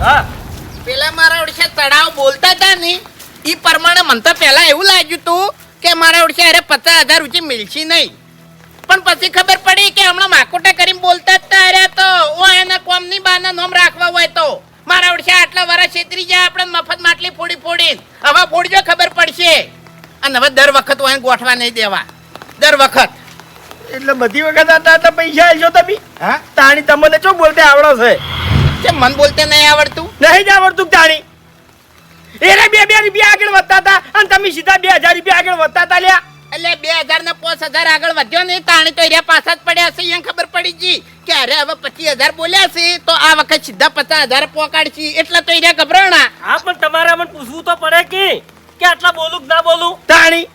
હા. પેલા મારા ઓળખે તળાવ બોલતા હતા ને એ પ્રમાણે મને તો પહેલા એવું લાગ્યું તું કે મારા ઓળખે અરે પચાસ હજાર ઊંચી મિલશે નહીં. પણ પછી ખબર પડી કે હમણાં માકોટા કરીને બોલતા હતા અરે તો ઓ એના કોમની બાના નોમ રાખવા હોય તો. મારા ઓળખે આટલા વર્ષ છેતરી જાય આપણે મફત માટલી ફોડી ફોડી હવે ફોડજો ખબર પડશે. અને હવે દર વખત હોય ગોઠવા નહીં દેવા. દર વખત. એટલે બધી વખત આટલા પૈસા તો તમે? હા? તાણી તમને શું બોલતે આવડો છે? કેમ મન બોલતે નહીં આવડતું? નહીં જ આવડતું તાણી એરે બે બે રૂપિયા આગળ વધતા હતા અને તમે સીધા બે હજાર રૂપિયા આગળ વધતા હતા લ્યા. એટલે બે હજાર ને પાંચ હજાર આગળ વધ્યો ને તાણી તો એરિયા પાછા જ પડ્યા છે અહીંયા ખબર પડી ગઈ. કે અરે હવે પચીસ હજાર બોલ્યા છે તો આ વખત સીધા પચાસ હજાર પોકાડશે. એટલે તો એરિયા ગભરાણા. હા પણ તમારે મને પૂછવું તો પડે કે કે આટલા બોલું કે ના બોલું? તાણી.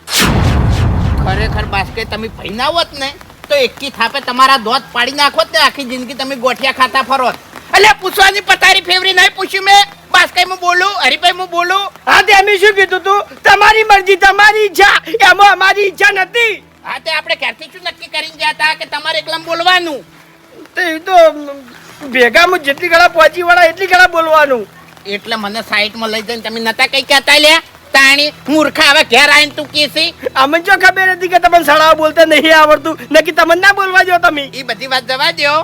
ખરેખર બાસ્કે તમે ભય ના હોત ને તો એકી થાપે તમારા દોત પાડી નાખોત ને આખી જિંદગી તમે ગોઠિયા ખાતા ફરોત એટલે પૂછવાની પતારી ફેવરી નહીં પૂછ્યું મેં. બાસ્કાઈ હું બોલું? હરિભાઈ હું બોલું? હા તે અમે શું કીધું તું? તમારી મરજી તમારી ઈચ્છા. એમાં અમારી ઈચ્છા નથી. હા તે આપણે ક્યારથી શું નક્કી કરીને ગયા હતા કે તમારે એકલા બોલવાનું? તો તો ભેગામાં જેટલી ઘણા પહોંચી વળા એટલી ઘણા બોલવાનું. એટલે મને સાઈડમાં લઈ જઈને તમે નતા કઈ કહેતા લ્યા? તાણી મૂર્ખા હવે ઘેર આવીને તું કેસી અમને જો ખબર હતી કે તમને સડાવા બોલતા નહીં આવડતું નક્કી તમને ના બોલવા જો તમે. એ બધી વાત જવા દ્યો.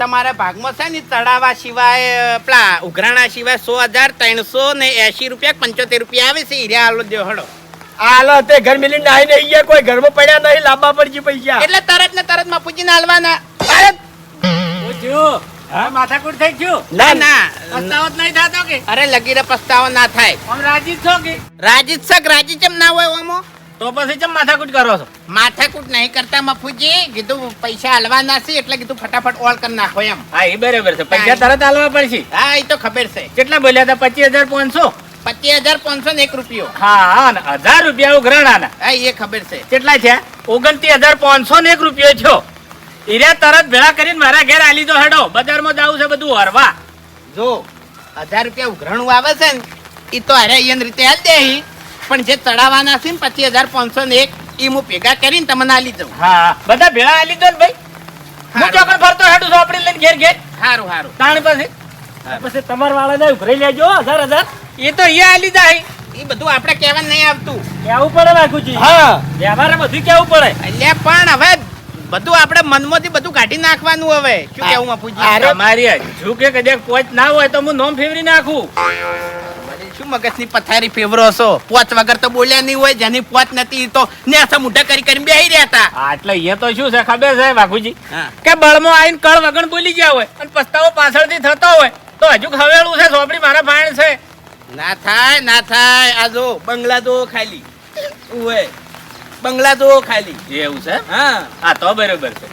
તમારા ભાગમાં છે ને તળાવા સિવાય પેલા ઉઘરાણા સિવાય સો હજાર ત્રણસો ને એસી રૂપિયા પંચોતેર રૂપિયા આવે છે? હીરા હાલો જો હળો. હાલો તે ઘર મિલી નાહી નહીં ગયા કોઈ ઘરમાં પડ્યા નહીં લાંબા પડજી પૈસા. એટલે તરત ને તરતમાં પૂછીને હાલવાના માથાકૂટ થઈ ગયું? ના ના પસ્તાવો નહીં થતો કે? અરે લગીરે પસ્તાવો ના થાય. રાજી છો કે? રાજી સક રાજી કેમ ના હોય ઓમો? તો પછી ચમ માથાકૂટ કરો છો? માથાકૂટ નહીં કરતા મફુજી. કીધું પૈસા હાલવાના છે એટલે કીધું ફટાફટ ઓળ કરી નાખો એમ. હા એ બરાબર છે. પૈસા તરત હાલવા પડશે. હા એ તો ખબર છે. કેટલા બોલ્યા હતા? પચીસ હજાર પાંચસો? પચીસ હજાર પાંચસો ને એક રૂપિયો. હા હજાર રૂપિયા ઉઘરાણાના. હા એ ખબર છે. કેટલા છે ઓગણત્રીસ હજાર પાંચસો ને એક રૂપિયો છો ઈર્યા તરત ભેળા કરીને મારા ઘેર આલી દો હેડો. બજારમાં જાવું છે બધું હરવા. જો હજાર રૂપિયા ઉઘરાણું આવે છે ને એ તો અરે અહીંયા રીતે હાલ દે. પણ જે ચડાવવાના છે ને પચીસ હજાર પાંચસો ને એક એ હું ભેગા કરીને તમને આલી દઉં. હા બધા ભેળા આલી દો ને ભાઈ. હું. ચોકડ ફરતો હેડું ચોપડી લઈને ઘેર ઘેર. સારું સારું તાણ પછી? પછી તમારા વાળાને ઉઘરાઈ લેજો હજાર હજાર. એ તો અહીંયા આલી જાય. એ બધું આપણે કહેવા નહીં આવતું. કેવું પડે રાખુજી હા. વ્યવહાર બધું કેવું પડે. એટલે પણ હવે બધું આપણે મનમાંથી બધું કાઢી નાખવાનું હવે. શું કેવું મફુજી અરે મારી હજુ કે કદાચ પોચ ના હોય તો હું નોમ ફેવરી નાખું. શું મગજની પથારી ફેવરો છો? પોચ વગર તો બોલ્યા નહીં હોય જેની પોચ નથી તો નેસા મુઢા કરી કરીને બેહી રહ્યા હતા. હા, એટલે એ તો શું છે ખબર છે બાપુજી? કે બળમાં આવીને કળ વગણ બોલી ગયા હોય અને પસ્તાવો પાછળથી થતો હોય તો હજુ ખવેળું છે સોપડી મારા ભાણ છે. ના થાય ના થાય. આ જો બંગલા જો ખાલી. ઉવે બંગલા જો ખાલી. એવું છે? હા. આ તો બરોબર છે.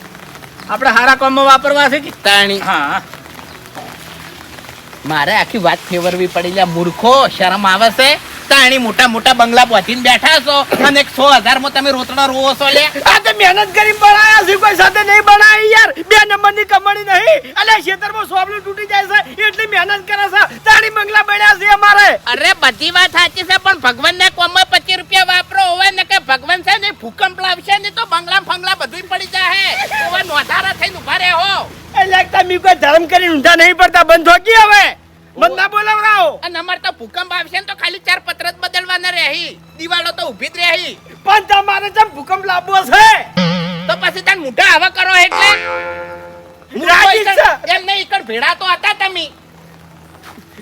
આપણે હારા કામમાં વાપરવા છે કે? તાણી. હા. મારે આખી વાત ફેવરવી પડી લ્યા મૂર્ખો શરમ આવે છે? તાણી મોટા મોટા બંગલા પહોંચીને બેઠા છો અને એક સો હજારમાં તમે રોતડા રોવો છો લે. આ તો મહેનત કરી બનાયા છે કોઈ સાથે નહીં બનાવી યાર. બે નંબરની કમાણી નહીં. અલે ખેતરમાં સોબલું તૂટી જાય છે એટલી મહેનત કરે છે. તાણી બંગલા બન્યા છે અમારે. અરે બધી વાત સાચી છે પણ ભગવાન ના કોમમાં પચીસ રૂપિયા વાપરો હોય ને કે ભગવાન છે ને ભૂકંપ લાવશે ને તો બંગલા ફંગલા બધું પડી જાય હવે નોધારા થઈને ઊભા રહે. હો એટલે તમે કોઈ ધર્મ કરીને ઊંધા નહીં પડતા. બંધ હોકી હવે? બંધ ના બોલાવરાવો અને અમાર તો ભૂકંપ આવશે ને તો ખાલી ચાર પત્ર જ બદલવાના રહી દિવાળો તો ઊભી જ રહી પણ તમારે જેમ ભૂકંપ લાવવો છે. તો પછી તને મોઢા આવા કરો એટલે? એમ નહીં ઈકણ ભેડા તો હતા તમે.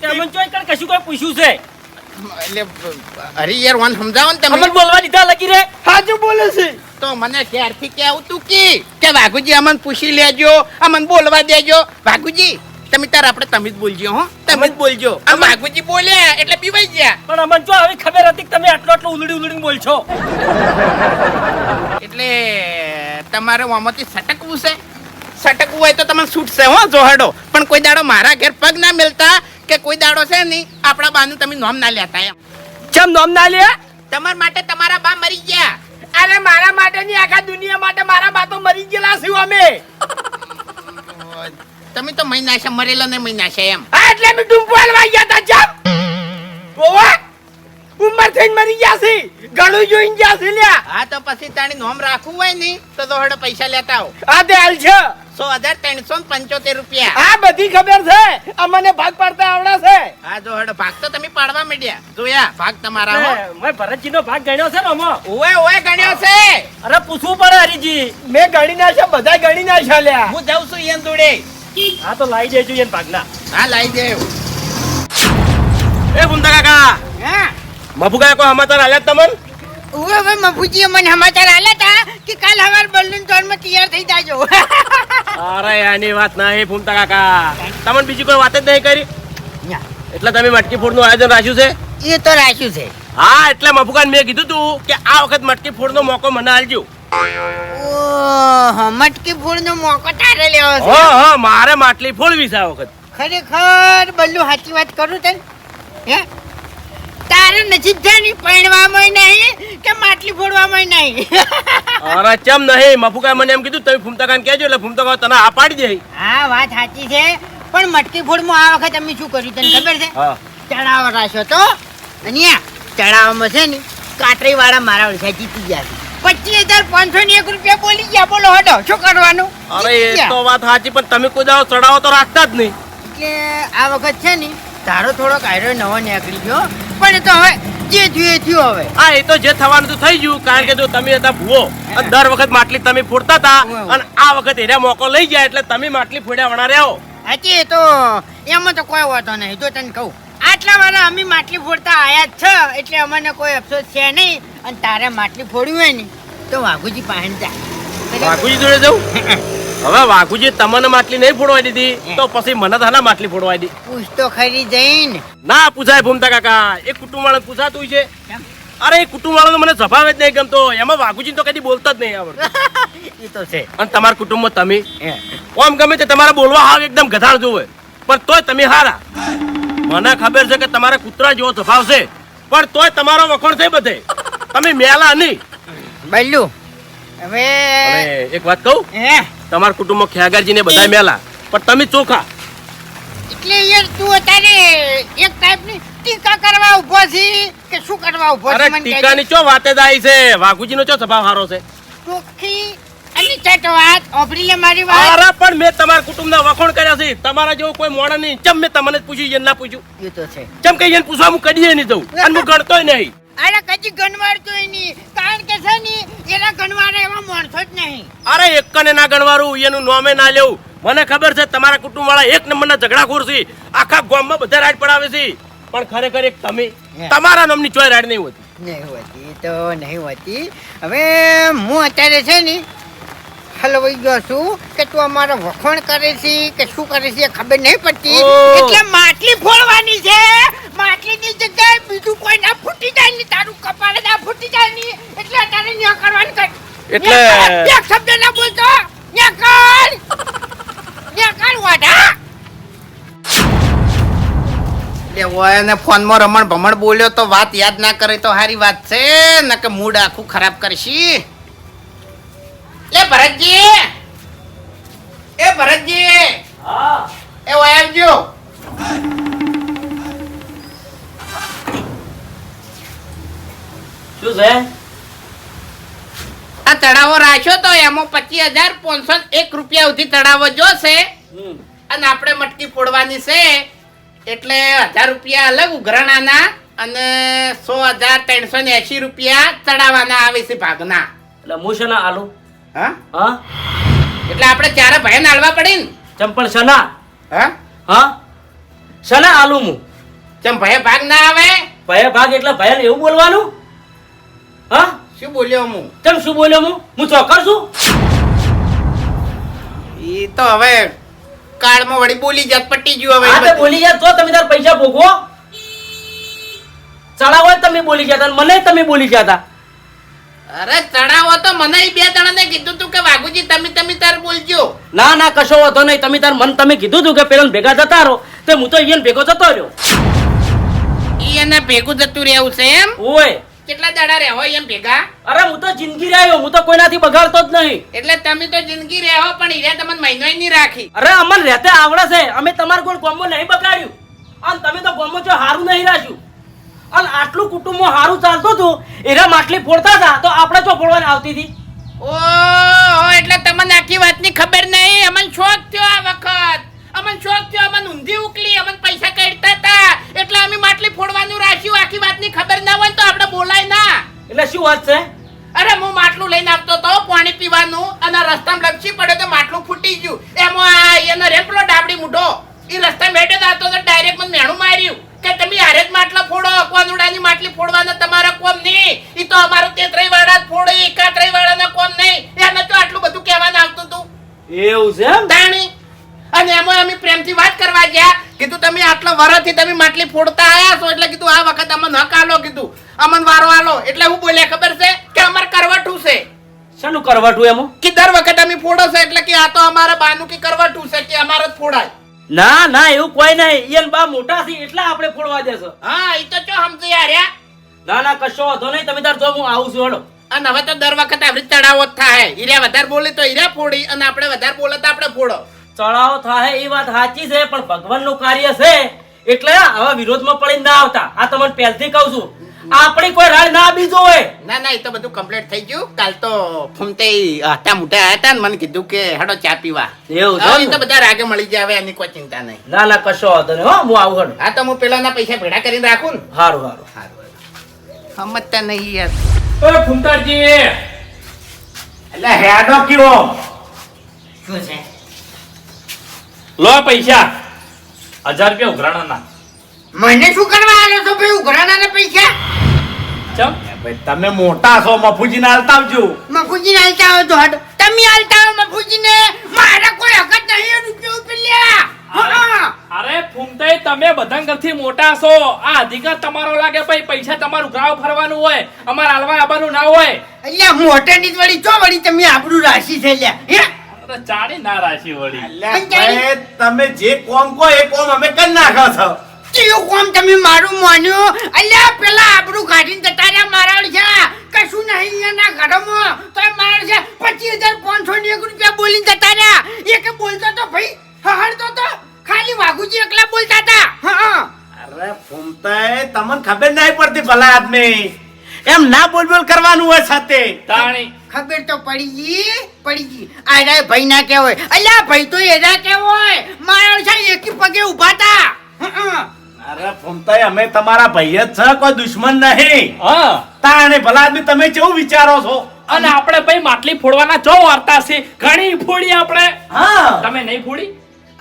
તમને જો ઈકડ કશું કોઈ પૂછ્યું છે? એટલે અરે યાર વન સમજાવો ને અમને તમે બોલવા દીધા લગી રે. હાજુ બોલે છે. તો મને ક્યારથી કેવું તું કે? કે વાઘુજી અમને પૂછી લેજો અમને બોલવા દેજો. વાઘુજી તમે તાર આપણે તમે જ બોલજો હો. તમે જ બોલજો. આ વાઘુજી બોલ્યા એટલે પીવાઈ ગયા. પણ અમન જો આવી ખબર હતી કે તમે આટલો આટલો ઉલડી ઉલડીને બોલ છો એટલે તમારે આમાંથી સટકવું છે? સટકવું હોય તો તમને છૂટશે હો જોહડો. પણ કોઈ દાડો મારા ઘેર પગ ના મિલતા કે કોઈ દાડો છે નહીં આપણા બાનું તમે નોમ ના લેતા એમ. ચમ નોમ ના લે? તમારા માટે તમારા બા મરી ગયા. અરે મારા માટે ની આખા દુનિયા માટે મારા બા તો મરી ગયેલા છું અમે. તમે તો મહિના છે મરેલો ને મહિના છે એમ. હા એટલે મે ડૂબો હલવાઈ ગયા તા ચમ ઓવા ઉંમર થઈને મરી ગયા છે. ગળું જોઈને ગયા છે લ્યા. હા તો પછી તાણી નોમ રાખવું હોય ને તો તો હડે પૈસા લેતા આવો. આ દે હાલ છે. સો હજાર ત્રણસો ને પંચોતેર રૂપિયા. હા બધી ખબર છે. અમને ભાગ પાડતા આવડે છે. હા જો હડે ભાગ તો તમે પાડવા માંડ્યા. જોયા ભાગ તમારા હો. મેં ભરતજી નો ભાગ ગણ્યો છે રમો. ઓવે ઓવે ગણ્યો છે. અરે પૂછવું પડે હરીજી. મેં ગણી નાખ્યા બધા ગણી નાખ્યા લ્યા. હું જાઉં છું ઈયન જોડે. હા તો લાવી દેજો એને ભાગના. હા લાવી દેવ. એ ભૂમતા કાકા હા. મફુ કાકા કોઈ સમાચાર આલ્યા તમને? ઓવે ઓવે મફુજીએ મને સમાચાર આલ્યા તા કે કાલ હવાર બલૂન ચોરમાં તૈયાર થઈ જાજો. અરે આની વાત ના હે ફૂમતા કાકા. તમને બીજી કોઈ વાત જ નહીં કરી? એટલે તમે મટકી ફોડનું આયોજન રાખ્યું છે? એ તો રાખ્યું છે. હા એટલે મફુકાન મેં કીધું તું કે આ વખત મટકી ફોડનો મોકો મને આલજો મટકી ફૂલનો મોકો તારે લેવો છે. હા હા મારે માટલી ફોડવી છે. આ વખત ખરેખર બલ્લુ સાચી વાત કરું તને? હે? તારે નજીક જાની ની પૈણવામાં નહીં કે માટલી ફોડવામાં નહીં? અરે ચમ નહીં? મફુકા મને એમ કીધું તમે ફૂમતા કાન કહેજો એટલે ફૂમતા કાકા તને આ પાડી દે. હા વાત સાચી છે. પણ મટકી ફોડમાં આ વખત અમે શું કર્યું તને ખબર છે? ચડાવ રાખ્યો તો? આ ચડાવવામાં છે ને કાટરી વાળા મારા ઓળખા જીતી ગયા છે. પચીસ હજાર પાંચસો ને એક રૂપિયા બોલી ગયા. બોલો હડો શું કરવાનું? અરે એ તો વાત સાચી પણ તમે કોઈ ચડાવો તો રાખતા જ નહીં. એટલે આ વખત છે ને તારો થોડોક આયરો નવો નીકળી ગયો પણ એ તો હવે જે થયું એ થયું હવે. હા એ તો જે થવાનું તો થઈ ગયું કારણ કે જો તમે હતા ભૂવો અને દર વખત માટલી તમે ફોડતા હતા અને આ વખત એને મોકો લઈ ગયા એટલે તમે માટલી ફોડ્યા વણા રહ્યો હાચી એ તો એમાં તો કોઈ વાંધો નહીં. તો તને કહું આટલા વાળા અમે માટલી ફોડતા આયા જ છે એટલે અમને કોઈ અફસોસ છે નહીં. અને તારે માટલી ફોડવી હોય ને તો વાઘુજી પાસે જા વાઘુજી જોડે જવું હવે વાઘુજી તમને માટલી નહીં ફોડવા દીધી તો પછી મને તો માટલી ફોડવા દી. પૂછ તો ખરી જઈને. ના પૂછાય ભૂમતા કાકા એ કુટુંબ વાળા પૂછાતું છે. અરે એ કુટુંબ વાળો મને સ્વભાવ જ નહીં ગમતો એમાં વાઘુજી તો કદી બોલતા જ નહીં આવડતું. એ તો છે. અને તમારા કુટુંબમાં તમે? કોમ ઓમ ગમે તે તમારા બોલવા હાવ એકદમ ગધાડ જોવે. પણ તોય તમે હારા. મને ખબર છે કે તમારા કૂતરા જેવો સ્વભાવ છે. પણ તોય તમારો વખોણ છે બધે. તમે મેલા નહીં. બલ્લુ હવે એક વાત કહું? હે? તમારા કુટુંબમાં ખ્યાગારજી ને બધા મેલા પણ તમે ચોખા. એટલે યાર તું અત્યારે એક ટાઈપની ટીકા કરવા ઊભો છે કે શું કરવા ઊભો છે મને. ટીકાની ચો વાતે દાઈ છે? વાઘુજી નો ચો સ્વભાવ હારો છે? ચોખ્ખી અને ચટ વાત ઓફરી લે મારી વાત. અરે પણ મેં તમારા કુટુંબના વખોણ કર્યા છે. તમારા જેવો કોઈ મોડા નહીં. ચમ મેં તમને જ પૂછ્યું એને ના પૂછ્યું. એ તો છે. ચમ કે એને પૂછવા હું કડીએ નહીં જઉં. અને હું ગણતોય નહીં. અરે કદી ગણવાર તો નહીં. કારણ કે છે ને એના ગણવારે એવા માણસો જ નહીં. અરે એકને ના ગણવારું એનું નામે ના લેવું. મને ખબર છે તમારા કુટુંબ વાળા એક નંબરના ઝઘડાખોર છે. આખા ગામમાં બધા રાડ પડાવે છે. પણ ખરેખર એક તમે. તમારા નામની ચોય રાડ નહીં હોતી. નહીં હોતી તો નહીં હોતી. હવે હું અત્યારે છે ને હલવાઈ ગયો છું કે તું અમારો વખોણ કરે છે કે શું કરે છે ખબર નહીં પડતી. એટલે માટલી ફોડવાની છે. માટલીની જગ્યાએ બીજું કોઈ ના ફૂટી જાય ને તારું કપાળ ના ફૂટી જાય ને એટલે અત્યારે ન્યા કરવાનું કર એટલે- એક શબ્દ ના બોલતો? ન્યા કર! વાડા લે ઓય ને ફોનમાં રમણ ભમણ બોલ્યો તો વાત યાદ ના કરે તો સારી વાત છે નકે મૂડ આખું ખરાબ કરશી. લે ભરતજી! એ ભરતજી! એ ઓય શું છે? તળાવો રાખ્યો તો એમાં પચીસ હજાર પાંચસો એક રૂપિયા સુધી તળાવો જોશે. અને આપણે મટકી ફોડવાની છે. એટલે હજાર રૂપિયા અલગ ઉઘરાણાના અને સો હજાર ત્રણસો ને એસી રૂપિયા ચડાવવાના આવે છે ભાગના. એટલે હું શેના આલુ? હા? હા? એટલે આપણે ચારે ભાઈને નાળવા પડે ને. ચંપલ શના? હા? હા? શના આલુ હું? ચમ ભય ભાગ ના આવે. ભય ભાગ એટલે ભય એવું બોલવાનું? હા? શું બોલ્યો હું શું બોલ્યો હું હું ચોકર છું. એ તો હવે કાળમાં વળી બોલી જાત પટી ગયું હવે આ બોલી જાત તો તમે તાર પૈસા ભોગવો. ચડાવો તમે બોલી ગયા હતા મને તમે બોલી ગયા હતા અરે ચડાવો તો મને બે જણાને કીધું તું કે વાઘુજી તમે તમે તાર બોલજો. ના ના કશો વાંધો નહીં. તમે તાર મન તમે કીધું તું કે પેલા ભેગા જતા રહો. તો હું તો અહીંયા ભેગો જતો રહ્યો. એને ભેગું જતું રહેવું છે એમ? ઓય કેટલા દાડા રહેવો એમ ભેગા? અરે હું તો જિંદગી રહ્યો હું તો કોઈનાથી બગાડતો જ નહીં. એટલે તમે તો જિંદગી રહેવો પણ એ તમને મહિનો નહીં રાખી. અરે અમને રહેતે આવડે છે અમે તમારું કોઈ ગોમો નહીં બગાડ્યું. અને તમે તો ગોમો છો હારું નહીં રાખ્યું. અને આટલું કુટુંબ હારું ચાલતું હતું એરા માટલી ફોડતા હતા તો આપણે જો ફોડવાની આવતી હતી. ઓ એટલે તમને આખી વાતની ખબર નહીં? અમન શોખ થયો આ વખત. અમન શોખ થયો અમન ઊંધી ઉકલી અમન પૈસા કાઢતા હતા. એટલે અમે માટલી ફોડવાનું રાખ્યું. આખી વાતની ખબર ના હોય તો આપણે બોલાય ના. એટલે શું વાત છે? અરે હું માટલું લઈને આવતો તો પાણી પીવાનું અને રસ્તામાં લપસી પડ્યો તો માટલું ફૂટી ગયું. એમાં એનો રેપલો ડાબડી મૂઢો. એ રસ્તા મેટે જતો તો ડાયરેક્ટ મને મેણું માર્યું કે તમે હારે જ માટલા ફોડો. કોનુડાની માટલી ફોડવાના? તમારા કોમ નહીં. એ તો અમારો તેત્રય વાળા જ ફોડે એકાત્રય વાળાના કોમ નહીં. એને તો આટલું બધું કહેવાનું આવતું હતું એવું છે એમ? તાણી. અને એમાં અમે પ્રેમથી વાત કરવા ગયા. કીધું તમે આટલા વર્ષથી તમે માટલી ફોડતા આવ્યા છો. એટલે કીધું આ વખત અમને હક આલો કીધું. અમન વારો આલો. એટલે હું બોલ્યા ખબર છે કે અમાર કરવટું છે. શાનું કરવટું એમાં? કે દર વખત અમે ફોડો છે એટલે કે આ તો અમારા બાનું કે કરવટું છે કે અમારે જ ફોડાય. ના ના એવું કોઈ નહીં. ઈયન બા મોટા છે એટલે આપણે ફોડવા દેશો હા એ તો ચો સમજી યાર ના ના કશો વાંધો નહીં. તમે તાર જો હું આવું છું હળો અને હવે તો દર વખત આવી ચડાવો જ થાય. હીરા વધારે બોલે તો હીરા ફોડી અને આપણે વધારે બોલે તો આપણે ફોડો. ચડાવો થાય એ વાત સાચી છે પણ ભગવાનનું કાર્ય છે. એટલે આવા વિરોધમાં પડી ના આવતા. આ તમને પહેલથી કહું છું. આપણી કોઈ રાડ ના બીજો હોય ના ના એ તો બધું કમ્પ્લીટ થઈ ગયું. કાલ તો ફૂમતે હતા મોટા હતા ને મને કીધું કે હડો ચા પીવા. એવું છે તો બધા રાગે મળી જાય એની કોઈ ચિંતા નહીં. ના ના કશો વાંધો નહીં. હો હું આવું હેડો. હા તો હું પેલાના પૈસા ભેડા કરીને રાખું ને? સારું સારું સારું સમજતા નહીં યાર. ઓય ફૂમતાજી! એટલે હેડો કયો. શું છે? લો પૈસા. હજાર રૂપિયા ઉઘરાણાના. મને શું કરવા આવ્યો છો ભાઈ? ઉઘરાણાના પૈસા? ચમ? ભાઈ તમે મોટા છો મફુજીને હાલતા આવજો. મફુજી હાલતા આવો તો હટ. તમે હાલતા આવો મફુજી ને મારે કોઈ હકત નહીં રૂપિયો પેલ્યા હા અરે ફૂમતે તમે બધા ઘરથી મોટા છો. આ અધિકાર તમારો લાગે ભાઈ પૈસા તમારું ગ્રાવ ફરવાનું હોય અમારે હાલવા આવવાનું ના હોય. અલ્યા મોટે ની વળી ચો વળી તમે આપણું રાશી છે લ્યા હે? ચાડી ના રાશી વળી. તમે જે કોમ કો એ કોમ અમે કરી નાખો છો. કયું કોમ તમે મારું માન્યું? અલ્યા પેલા આબરું કાઢીને જતા રહ્યા મારા ઓળખ્યા કશું નહીં એના ઘરમાં. તો મારા છે પચીસ હજાર પાંચસો ને એક રૂપિયા બોલીને જતા રહ્યા એક બોલતો તો ભાઈ હહડતો તો. ખાલી વાઘુજી એકલા બોલતા હતા. હા અરે ફૂમતા તમને ખબર નહીં પડતી ભલા આદમી. એમ ના બોલ બોલ કરવાનું હોય સાથે. તાણી. ખબર તો પડી ગઈ પડી ગઈ. આડા ભાઈ ના કહેવાય. અલ્યા ભાઈ તો એના કહેવાય. મારા છે એકી પગે ઊભા તા. અરે ફૂમતાઈ અમે તમારા ભાઈ જ છે કોઈ દુશ્મન નહીં. હા. તાણે ભલા આદમી તમે કેવું વિચારો છો? અને આપણે ભાઈ માટલી ફોડવાના જો વાર્તા છે? ઘણી ફોડી આપણે. હા. તમે નહીં ફોડી?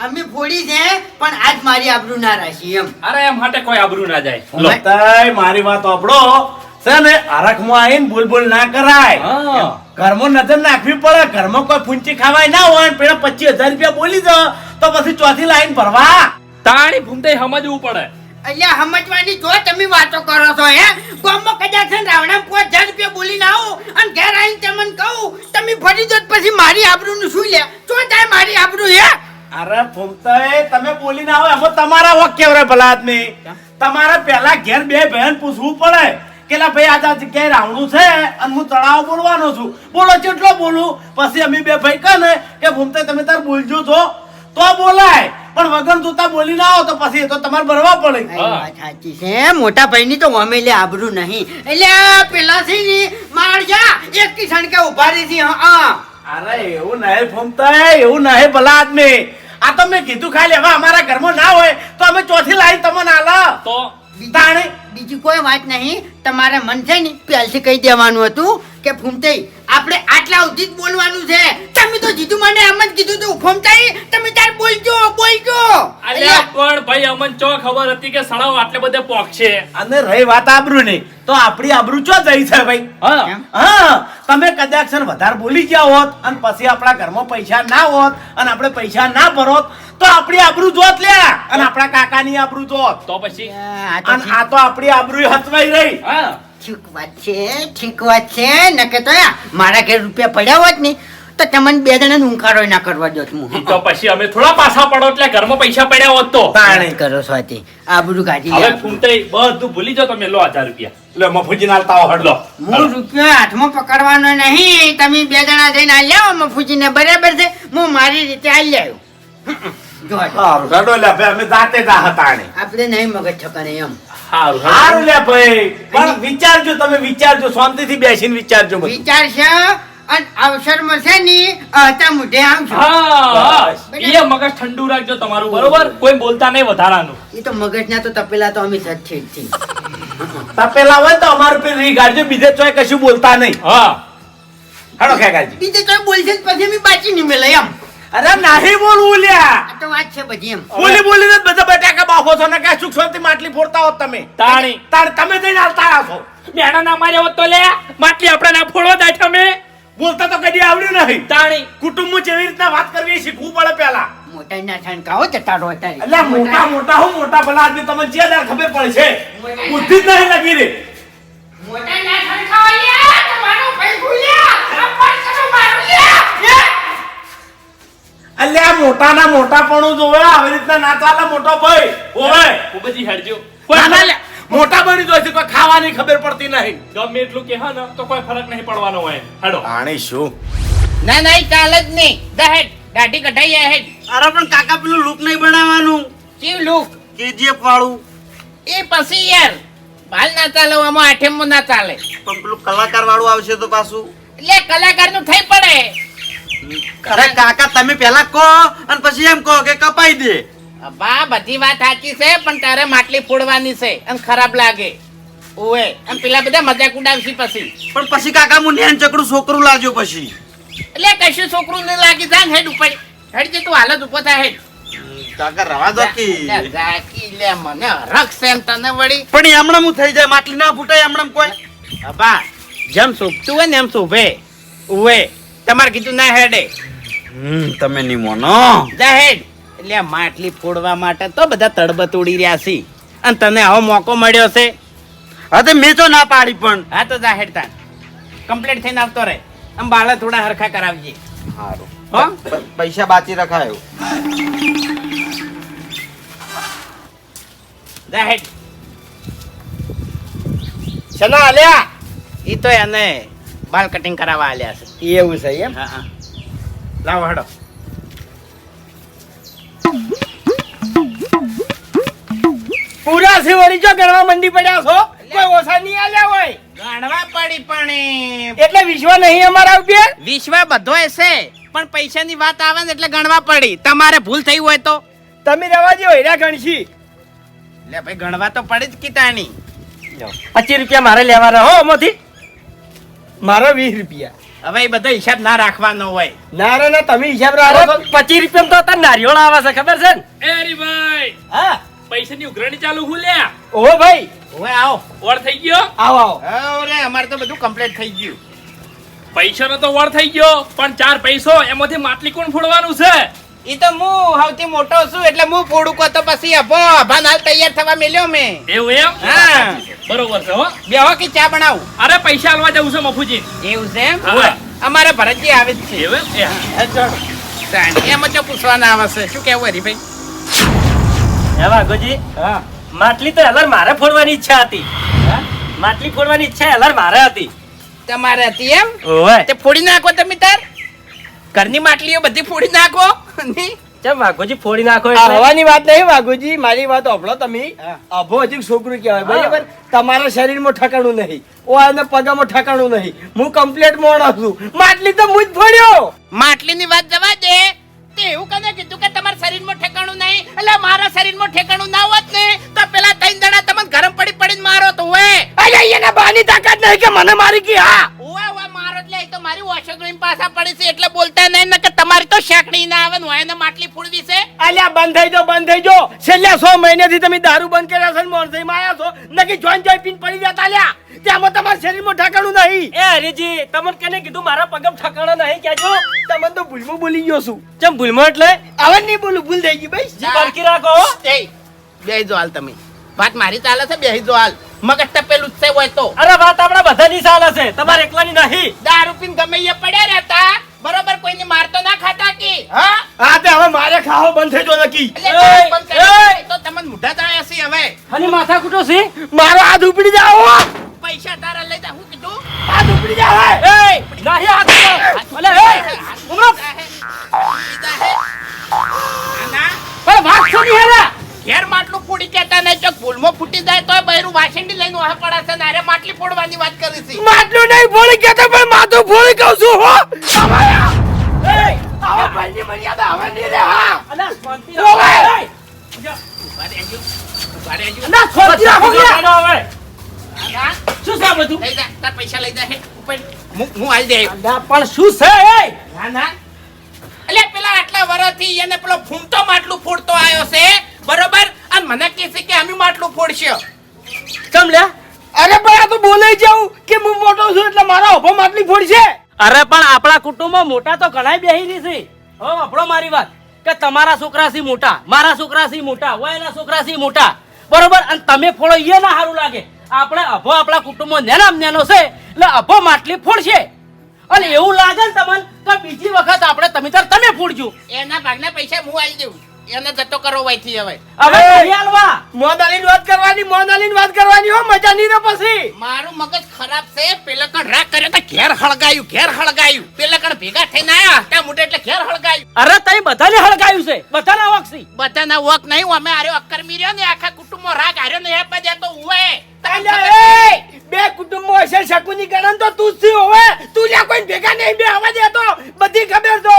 અમે ફોડી છે પણ આજ મારી આબરૂ ના રાખી એમ. અરે એમ માટે કોઈ આબરૂ ના જાય. લો. મારી વાત સાંભળો. છે ને હરખમાં આવીને બોલ બોલ ના કરાય. હા. ઘરમાં નજર નાખવી પડે. ઘરમાં કોઈ ફૂંચી ખાવાય ના હોય પેલા પચીસ હજાર રૂપિયા બોલી દો તો પછી ચોથી લાઈન ભરવા. તાણી ભૂમતે સમજવું પડે. અલ્યા સમજવાની જો તમે વાતો કરો છો હે? ગામમાં કદાચ છે ને રાવણા પાંચ હજાર રૂપિયા બોલીને આવું અને ઘેર આવીને તમને કહું તમે ફરી દો પછી મારી આબરૂ નું શું લે? શું થાય મારી આબરૂ હે? અરે ફૂમતાઈ તમે બોલી ના હોય એમાં તમારા વાક્ય રે ભલા આદમી? તમારે પેલા ઘેર બે બહેન પૂછવું પડે. કે લા ભાઈ આજે આ જગ્યાએ રાવણું છે? અને હું તળાવ બોલવાનો છું. બોલો કેટલો બોલું? પછી અમે બે ભાઈ કહે ને કે ભૂમતે તમે તાર બોલજો છો. તો બોલાય. પણ વગર જોતા બોલી ના આવો તો પછી એ તો તમારે ભરવા પડે. હા. સાચી છે. મોટા ભાઈ ની તો અમે લે આબરૂ નહીં. એટલે પેલા થી ની માર જા એક કિસાન કે ઊભા રહી હા અરે એવું નહીં ફોમતા એવું નહીં ભલા આદમી. આ તો મેં કીધું ખાલી હવે અમારા ઘરમાં ના હોય તો અમે ચોથી લાઈન તમને આલા. તો? તાણે બીજી કોઈ વાત નહીં. તમારે મન છે ને પહેલથી કહી દેવાનું હતું કે ફૂમતાઈ આપણે આટલા સુધી જ બોલવાનું છે. તમે તો જીધું મને એમ જ કીધું તું ફૂમતાઈ તમે તાર બોલજો બોલજો. અરે પણ ભાઈ અમન ચો ખબર હતી કે સણાવ આટલે બધે પોકશે અને રહી વાત આબરૂ ની. તો આપણી આબરૂ ચો જઈ છે ભાઈ? હા. હા. તમે કદાચ વધારે બોલી ગયા હોત અને પછી આપણા ઘરમાં પૈસા ના હોત અને આપણે પૈસા ના ભરોત તો આપણી આબરૂ જોત લ્યા અને આપણા કાકાની આબરૂ જોત. તો પછી? આ તો અને આ તો આપણી આબરૂ હચવાઈ રહી. ઠીક વાત છે ઠીક વાત છે. નકે તો મારા ઘેર રૂપિયા પડ્યા હોત ને તો તમને બે જણા હુંકારો ના કરવા દો હું તો પછી અમે થોડા પાછા પડો એટલે ઘરમાં પૈસા પડ્યા હોત તો. તાણે કરો સ્વાતી આ બધું કાઢી હવે લે ફૂમતાઈ બધું ભૂલી જાઓ તમે લો 1000 રૂપિયા. લે મફુજી ના તાવ હડલો હું રૂપિયા હાથમાં પકડવાનો નહીં. તમે બે જણા જઈને આ લ્યાવો મફુજીને બરાબર છે. હું મારી રીતે આ લ્યાયો જો સારું રડો લે ભાઈ અમે જાતે જા હતાણે આપણે નહીં મગજ ઠકાણે એમ. સારું સારું લે ભાઈ. પણ વિચારજો તમે વિચારજો શાંતિથી બેસીને વિચારજો બધું. અવસર મળશે ની હતા મુઢે આવજો. હા એ મગજ ઠંડુ રાખજો તમારું બરોબર? કોઈ બોલતા નહીં વધારાનું. એ તો મગજના તો તપેલા તો અમે સચ્ચે છે તપેલા હોય તો અમારું પેલું ઈ ગાડજો બીજે ચોય કશું બોલતા નહીં. હા. હાલો ખેગાજી બીજે કોઈ બોલશે પછી અમે બાચી નહીં મેલે એમ. અરે નહીં બોલવું લ્યા તો વાત છે બધી એમ. બોલી બોલીને બધા બટાકા બાફો છો ને કે સુખ શાંતિ માટલી ફોડતા હોત તમે? તાણી. તાણ તમે જઈને હાલતા આવો મેણા ના માર્યા હોત તો લે માટલી આપણે ના ફોડો દાઠ અમે બોલતા તો કદી આવડ્યું નહીં. તાણી. કુટુંબ જેવી રીતના વાત કરવી એ શીખવું પડે પહેલા મોટા ના છણકાઓ જતા રહો તારે. એટલે મોટા મોટા હું મોટા ભલા આદમી તમને જે દર ખબર પડે છે બુદ્ધિ જ નહીં લગી રે મોટા ના છણકાઓ લ્યા તમારો ભાઈ ભૂલ્યા. આ કરો મારું લ્યા એટલે આ મોટા ના મોટા પણ જોવે આવી રીતના ના ચાલે મોટો ભાઈ. ઓવે ઉભજી હેડજો. ના, ના, લે. મોટા બની જોઈ છે કોઈ ખાવાની ખબર પડતી નહીં. ગમે એટલું કે હા ને તો કોઈ ફરક નહીં પડવાનો હોય હેડો. આણી શું? ના ના ઈ ચાલે જ નહીં. જા દાઢી કઢાઈ જાય હેડ. અરે પણ કાકા પેલું લુક નહીં બનાવવાનું? કેવ લુક કેજીએફ વાળું. એ પછી યાર બાલ ના ચાલે આમાં આઠેમમાં ના ચાલે. પણ પેલું કલાકાર વાળું આવશે તો પાછું. એટલે કલાકારનું થઈ પડે. અરે કાકા તમે પેલા કહો અને પછી એમ કહો કે કપાઈ દે. બા બધી વાત સાચી છે પણ તારે માટલી ફોડવાની છે અને ખરાબ લાગે. ઓએ એમ પેલા બધા મજાક ઉડાવશી પછી. પણ પછી કાકા હું નેન ચકડું છોકરું લાગ્યો પછી. એટલે કશું છોકરું ને લાગી જાય ને હેડ ઉપર. હેડ જે તું હાલત ઊભો થાય હેડ. કાકા રવા દો કી. ઝાકી લે મને હરખ સેમ તને વળી. પણ એ હમણાં હું થઈ જાય માટલી ના ફૂટાય હમણાં કોઈ? અબા જેમ શોભતું હોય ને એમ શોભે ઓએ તમારે કીધું ના હેડે. હમ તમે નહીં મોનો જા હેડ. એટલે માટલી ફોડવા માટે તો બધા તડબત ઉડી રહ્યા છે. અને તને આવો મોકો મળ્યો છે? હા તો મેં તો ના પાડી પણ. હા તો જાહેર તા કમ્પ્લીટ થઈને આવતો રહે. આમ બાળા થોડા હરખા કરાવજે. સારું હો? પૈસા બાચી રખાયો. એવું હેડ. શેના આલ્યા. ઈ તો એને બાલ કટિંગ કરાવવા આલ્યા છે. એવું છે એમ? હા હા. લાવો હડો. પૂરા છે વળી જો ગણવા મંડી પડ્યા છો કોઈ ઓછા નહીં આલ્યા હોય. ગણવા પડી પણ એટલે વિશ્વ નહીં અમારા ઉપર? વિશ્વ બધો છે પણ પૈસાની વાત આવે ને એટલે ગણવા પડી. તમારે ભૂલ થઈ હોય તો. તમે રહેવા જો હેરા ગણશી. લે ભાઈ ગણવા તો પડે જ કીતાની પચીસ રૂપિયા મારે લેવાના હો આમાંથી. મારો વીસ રૂપિયા. હવે એ બધો હિસાબ ના રાખવાનો હોય. ના રે ના તમે હિસાબ રાખો. પચીસ રૂપિયા તો અત્યારે નારિયોળ આવે છે ખબર છે ને? એ હરીભાઈ. હા. પૈસાની ઉઘરાણી ચાલુ હું લે ઓ ભાઈ. હવે આવો. ઓર થઈ ગયો? આવો આવો. અરે અમારે તો બધું કમ્પ્લીટ થઈ ગયું. પૈસાનો તો વર થઈ ગયો પણ ચાર પૈસો એમાંથી માટલી કોણ ફોડવાનું છે? એ તો હું સૌથી મોટો છું એટલે હું ફોડું કો તો પછી અભો અભાન હાલ તૈયાર થવા મેલ્યો મેં. એવું એમ? હા. બરોબર છે હો. બેહો કે ચા બનાવું? અરે પૈસા આલવા જવું છે મફુજી. એવું છે એમ. અમારે ભરતજી આવે જ છે. એવું એમ? એ હા. ચાલો. એમાં તો પૂછવાના આવે છે. શું કેવું હરીભાઈ? હે વાઘોજી? માટલી તો હલર મારે ફોડવાની ઈચ્છા હતી. માટલી ફોડવાની ઈચ્છા હલર મારે હતી. તમારે હતી એમ? ઓય તે ફોડી નાખો તમે તાર. ઘરની માટલીઓ બધી ફોડી નાખો. ની? ચમ વાઘોજી ફોડી નાખો આવવાની વાત નહીં વાઘુજી મારી વાત સાંભળો તમે. અભો હજી છોકરું કહેવાય બરાબર? તમારા શરીરમાં ઠકાણું નહીં. ઓ આને પગામાં ઠકાણું નહીં. હું કમ્પ્લીટ મોણો છું. માટલી તો હું જ ફોડ્યો. માટલીની વાત જવા દે. તે એવું કને કીધું કે તમારા શરીરમાં ઠેકાણું નહીં એટલે મારા શરીરમાં ઠેકાણું ના હોત ને તો પેલા ત્રણ જણા તમને ગરમ પડી પડીને મારો તો હોય અહીંયા એને બાની તાકાત નહીં કે મને મારી કી હા. ઓએ મારો એટલે તો મારી વોશો જોઈને પાછા પડી છે એટલે બોલતા નહીં ને કે તમારી તો શેકડી ના આવે ને હોય એને માટલી ફૂડવી છે. અલ્યા બંધ થઈ જો બંધ થઈ જો. છેલ્લા સો મહિનાથી તમે દારૂ બંધ કર્યા છે મોરસઈમાં આવ્યા છો. નકી જોઈન જોઈ પીન પડી જતા લ્યા. ત્યાંમાં તમારા શરીરમાં ઠકાણું નહીં. એ હરીજી તમને કને કીધું મારા પગમ ઠકાણો નહીં કેજો તમને તો ભૂલમાં બોલી ગયો છું. ચમ ભૂલમાં એટલે? હવે નહીં બોલું ભૂલ થઈ ગઈ ભાઈ. જી બરકી રાખો હો. એ બેહી જો હાલ તમે. વાત મારી ચાલે છે બેહી જો હાલ. મગજ ટપેલું જ હોય તો. અરે વાત આપણા બધાની સાલ છે. તમારે એકલાની નહીં. દારૂ પીને ગમે એ પડ્યા રહેતા. બરોબર કોઈને મારતો ના ખાતા કે? હા? હા તે હવે મારે ખાવો બંધ થઈ જો. દે તો તમને મુઢા જાય છે હવે. અને માથા કૂટો છે? મારો હાથ ઉપડી જાવ પૈસા તારા લઈ જા હું કીધું? હાથ ઉપડી જાવ એ નહીં હાથ. અલે એ ઉમરો. ના પણ વાત છોડી હેલા ફૂટી જાય તો બૈરું વાસંડી લઈને વાહ પડાશે ને અરે માટલી ફોડવાની વાત કરી છે. માટલું નહીં ફોડી કહેતો પણ માથું ફોડી કહું છું હો. આવા ભાઈની મર્યાદા હવે નહીં રે અલા, શાંતિ? શું છે આ બધું? લઈ જા તાર પૈસા લઈ જા હું હું આલી પણ શું છે ના ના. એટલે પેલા આટલા વર્ષથી એને પેલો ફૂમતો માટલું ફોડતો આવ્યો છે બરોબર? મને કહે છે કે અમે માટલું ફોડશે. કેમ લે? અરે પણ આ તો બોલે જાઉં કે હું મોટો છું એટલે મારા અભો માટલી ફોડશે. અરે પણ આપણા કુટુંબમાં મોટા તો ઘણા બેહી છે. હો આપણો મારી વાત. કે તમારા છોકરા સી મોટા મારા છોકરા સી મોટા વયના છોકરા સી મોટા. બરોબર? અને તમે ફોડો એ ના સારું લાગે. આપણે અભો આપણા કુટુંબમાં નેનામ નેનો છે એટલે અભો માટલી ફોડશે. અને એવું લાગે ને તમને કે બીજી વખત આપણે તમે તાર તમે ફોડજો. એના ભાગના પૈસા હું આવી દઉં. એને જટો કરો વયથી હવે. હવે એ! મોદાલીન વાત કરવાની મોદાલીન વાત કરવાની હો મજા નહીં રે પછી. મારું મગજ ખરાબ છે પેલા કણ રાગ કર્યો તો ઘેર હળગાયું ઘેર હળગાયું. પેલા કણ ભેગા થઈને આયા ત્યાં મોટે એટલે ઘેર હળગાયું. અરે તઈ બધાને હળગાયું છે બધાના વક્ષી બધાના વોક નહીં અમે આર્યો અક્કર રહ્યો ને આખા કુટુંબમાં રાગ આર્યો ને હેપા જાય તો ઉવે! બે કુટુંબો હશે શકુની ગણન તો તું જ થી હોવે. તું લ્યા કોઈ ભેગા નહીં બે હવા દેતો બધી ખબર તો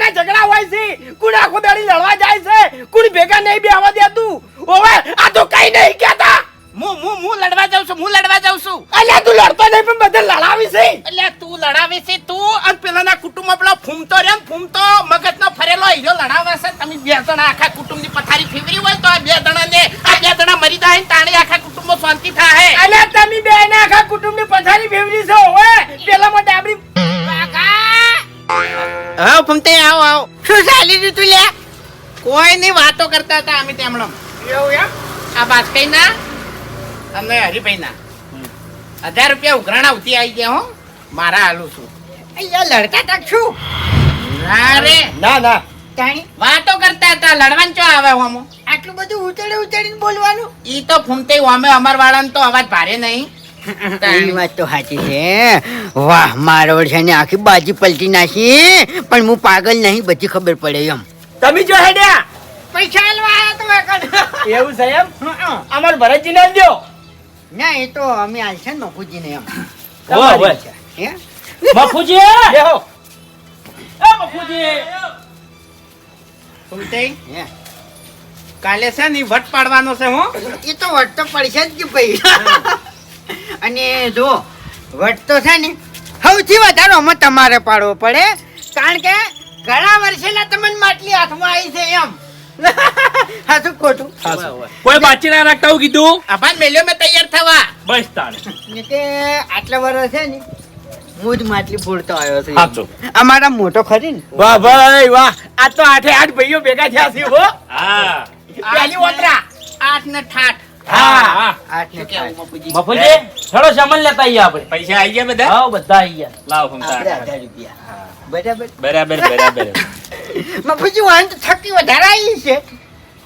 કે ઝઘડા હોય છે. કુણ આખો દાડી લડવા જાય છે? કુણ ભેગા નહીં બેહવા દેતું? ઓવે આ તો કઈ નહીં કહેતા. હું હું હું લડવા જાઉં છું હું લડવા જાઉં છું. અલ્યા તું લડતો નહીં પણ બધા લડાવી છે. એટલે તું લડાવી છે તું. અને પેલાના કુટુંબમાં પેલો ફૂમતો રે ફૂમતો ફૂમતો મગજનો ફરેલો હીરો લડાવે છે. તમે બે જણા આખા કુટુંબની પથારી ફેવરી હોય તો આ બે જણા ને આ બે જણા મરી જાય ને તાણે આખા કુટુંબમાં શાંતિ થાય અલ્યા તમે બે ને આખા કુટુંબની પથારી ફેવરી છે હોવે હા ફમતે આવો આવો. શું ચાલી રહ્યું તું લ્યા કોઈ ની વાતો કરતા હતા અમે તેમણો એવું એમ? આ બાસ્કઈ ના? અને હરિભાઈ ના. હજાર રૂપિયા ઉઘરાણા ઉતી આવી ગયા હો. મારા હાલું છું. અહીંયા લડતા તક છું ના રે. ના ના. તાણી? વાતો કરતા હતા લડવાનું ચો આવે હોમો આટલું બધું ઉતરી ઉતરીને બોલવાનું? ઈ તો ફૂમતે અમે અમાર વાળાને તો અવાજ ભારે નહીં. એ વાત તો સાચી છે વાહ મારો છે ને આખી બાજી પલટી નાખી પણ હું પાગલ નહીં બધી ખબર પડે એમ. તમે જો હેડ્યા. પૈસા આલવા આયા તો. એવું છે એમ? અમાર ભરતજી ને દો ના એ તો અમે આલશે ને નોખુજીને એમ. ઓય, ઓય. હે? બાપુજી બેહો એ મફુજી. ફૂમતે હે. કાલે છે ને વટ પાડવાનો છે હો? એ તો વટ તો પડશે જ કે ભાઈ. અને જો વટ તો છે ને સૌથી વધારે અમે તમારે પાડવો પડે. કારણ કે ઘણા વર્ષેના તમને માટલી હાથમાં આવી છે એમ. હાથું ખોટું? કોઈ બાચી ના રાખતા હું કીધું? અભાન મેલ્યો મેં તૈયાર થવા. બસ તાણે. કે આટલા વર્ષ છે ને હું જ માટલી ફોડતો આવ્યો છું સાચું. અમારા મોટો ખરી ને. વાહ ભાઈ વાહ. આ તો આઠે આઠ ભાઈઓ ભેગા થયા છે હો. હા. પહેલી ઓતરા આઠ ને ઠાઠ. હા. ચલો સામાન લેતા આવીએ આપણે. પૈસા આવી ગયા બધા? આવો બધા આવી ગયા. લાવ આપણે રૂપિયા. બરાબર? બરાબર બરાબર. મફુજી વાહન તો થકી વધારે આવી છે.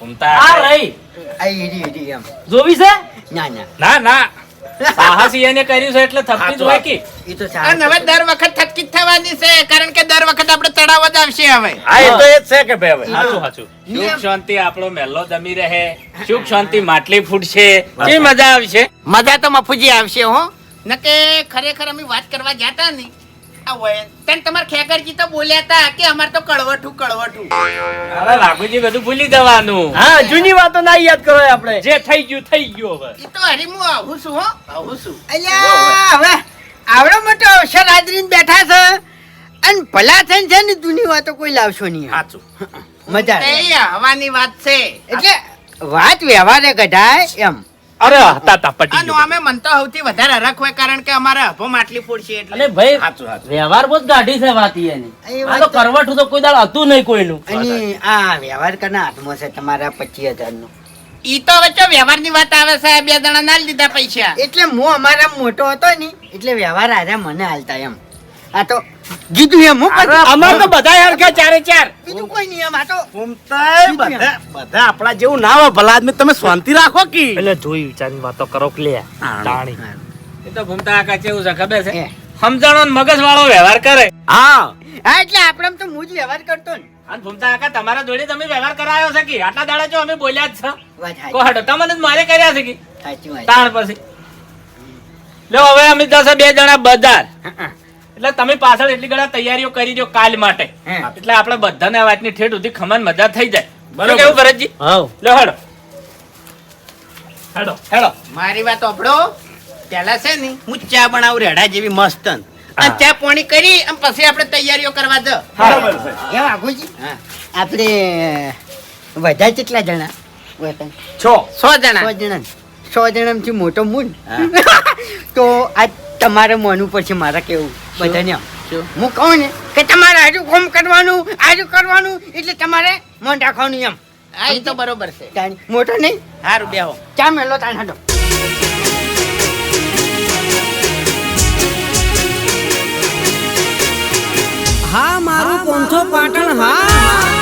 ફમતા આ રહી આ હીરી હીરી એમ. જોવી છે? ના ના. ના ના. સાહસી એને કર્યું છે એટલે થપકી જ હોય કે એ તો અને હવે દર વખત થકી જ થવાની છે કારણ કે દર વખત આપણે તળાવ જ આવશે હવે. હા એ તો એ જ છે કે ભાઈ હવે. સાચું સાચું સુખ શાંતિ આપણો મહેલો જમી રહે. સુખ શાંતિ માટલી ફૂટશે. જે મજા આવશે? મજા તો મફુજી આવશે હો. નકે ખરેખર અમે વાત કરવા જતા ને આ હોય. તને તમાર ખેકરજી તો બોલ્યા હતા કે અમાર તો કળવઠું કળવઠું અરે લાખુજી બધું ભૂલી દેવાનું હા જૂની વાતો ના યાદ કરો આપણે. જે થઈ ગયું થઈ ગયું હવે. એ તો હરી હું આવું છું હો. આવું છું. અલ્યા હવે આવડો મોટો અવસર આદરીને બેઠા છે. અને ભલા થઈને છે ને જૂની વાતો કોઈ લાવશો નહીં સાચું. મજા એ હવાની વાત છે. એટલે વાત વ્યવહારે કઢાય એમ. અરે હતા તા પટી આનો અમે મન તો સૌથી વધારે હરખ હોય કારણ કે અમારે હભો માટલી ફોડશે એટલે. અને ભાઈ સાચું સાચું. વ્યવહાર બહુ ગાઢી છે વાત એની. આ તો કરવટું તો કોઈ દાળ હતું નહીં કોઈનું. અને આ વ્યવહાર કના હાથમાં છે તમારા પચીસ હજાર નો ઈ તો હવે વ્યવહાર વ્યવહારની વાત આવે છે બે જણા ના લીધા પૈસા. એટલે હું અમારા મોટો હતો ને એટલે વ્યવહાર આજે મને હાલતા એમ. આ તો જીતું એમ. અમાર તો બધા હરખા ચારે ચાર. બીજું કોઈ નહીં એમ આ તો બધા બધા આપણા જેવું ના હોય ભલા આદમી તમે શાંતિ રાખો કે? એટલે જોઈ વિચારની વાતો કરો કે લે તાણી. એ તો ભૂમતા આકા કેવું છે ખબર છે? સમજણો મગજ વાળો વ્યવહાર કરે. હા. હા એટલે આપણે તો હું જ વ્યવહાર કરતો ને. અને ભૂમતા કાકા તમારા જોડે તમે વ્યવહાર કરાયો છે કે? આટલા દાડા જો અમે બોલ્યા જ છે. વાત સાચી. કો હડો તમને જ મારે કર્યા છે કે? સાચી તાણ પછી. લો હવે અમે દસ બે જણા બજાર. હા, એટલે તમે પાછળ એટલી ઘણા તૈયારીઓ કરી દો કાલ માટે. એટલે આપણે બધાને આ વાતની ઠેઠ સુધી ખમણ મજા થઈ જાય. બરોબર. કેવું ભરતજી? લો હેડો. હેડો. હેડો. મારી વાત ઓપડો પેલા છે ને હું ચા બનાવું રેડા જેવી મસ્ત. અને ચા પાણી કરી અને પછી આપણે તૈયારીઓ કરવા દો. બરાબર છે. એમ વાઘુજી આપણે વધારે કેટલા જણા? છ છો. સો જણા. સો જણા. સો જણા મોટો મૂન. તો આ તમારે માનવું પડશે મારા કેવું? બધાને. હું કહું ને કે તમારે આજુ કોમ કરવાનું આજુ કરવાનું એટલે તમારે મન રાખવાનું એમ. હા એ તો બરોબર છે. મોટો નહીં? સારું બેહો. ચા મેલો તાણ હટો હા મારું પોંથો પાટણ હા.